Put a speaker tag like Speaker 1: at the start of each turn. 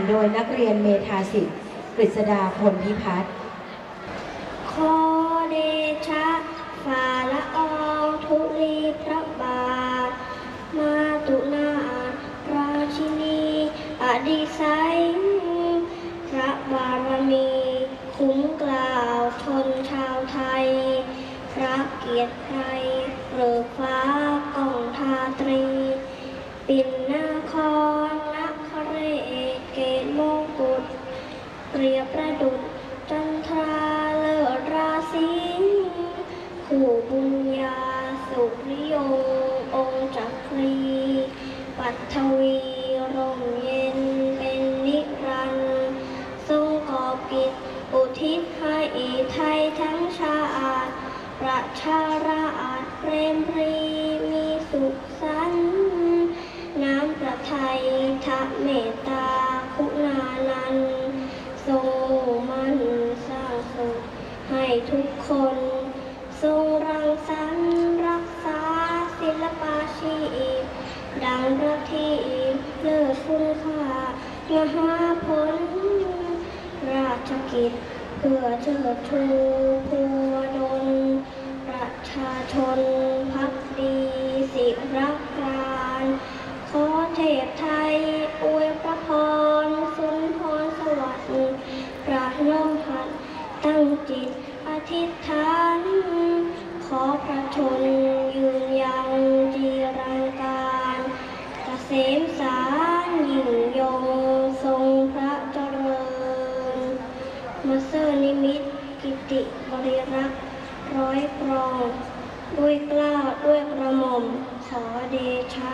Speaker 1: านโดยนักเรียนเมธาสิทธิ์กฤษดาพลพิพัฒน์
Speaker 2: ขอเดชะฝ่าละอองธุลีพระบาท มาตุนาราชินีอดิไซพระบารมี คุ้มกล่าวชนชาวไทย พระเกียรติไทยเริกฟ้ากองทาตรี ปินนา เรียบประดุจจันทราเลิศราศีคู่บุญญาสุริยงองค์จักรี ปัทวีร่มเย็นเป็นนิรันดร์ทรงกอบกิจอุทิศให้ไทยทั้งชาติ ประชาราชเปรมปรีมีสุขสันต์น้ำประไทยทะเมตตา ทุกคน ทรงรังสรรค์รักษาศิลปาชีพดังประทีปเลิศคุณค่ามหาผล ราชกิจ เพื่อเชิดชูพวดลประชาชนพัก จิตอธิษฐาน ขอพระชนยืนยังจีรังการเกษมสารยิ่งยงทรงพระเจริญมาเซอร์นิมิตกิติบริรักษ์ร้อยกรอง ด้วยกล้าด้วยกระหม่อมขอเดชะ